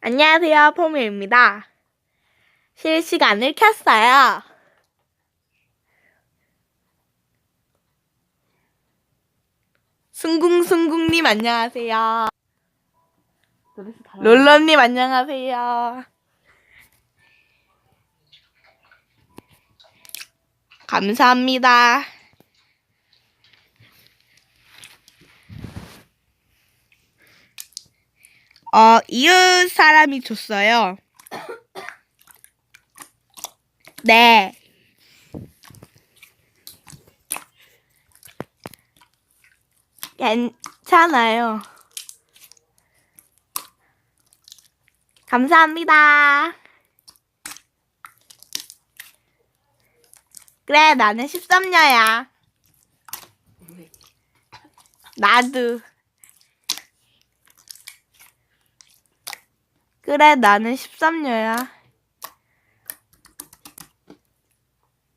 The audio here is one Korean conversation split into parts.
안녕하세요, 포미입니다. 실시간을 켰어요. 숭궁숭궁님 안녕하세요. 롤러님 안녕하세요. 감사합니다. 어, 이웃 사람이 줬어요. 네. 괜찮아요. 감사합니다. 그래, 나는 13녀야. 나도. 그래, 나는 13녀야.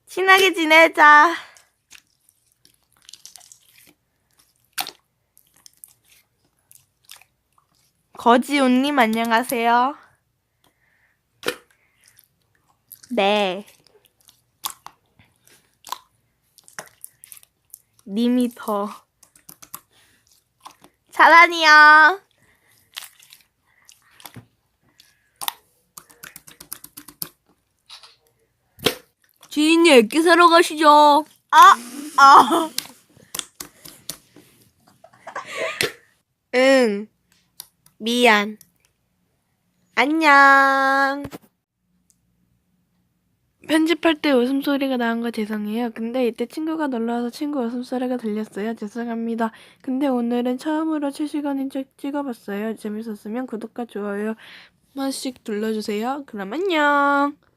친하게 지내자. 거지온님 안녕하세요. 네. 님이 더. 잘하니요. 지인이 애기 사러 가시죠. 아, 아. 응. 미안. 안녕. 편집할 때 웃음소리가 나온 거 죄송해요. 근데 이때 친구가 놀러와서 친구 웃음소리가 들렸어요. 죄송합니다. 근데 오늘은 처음으로 실시간인 책 찍어봤어요. 재밌었으면 구독과 좋아요 한 번씩 눌러주세요. 그럼 안녕.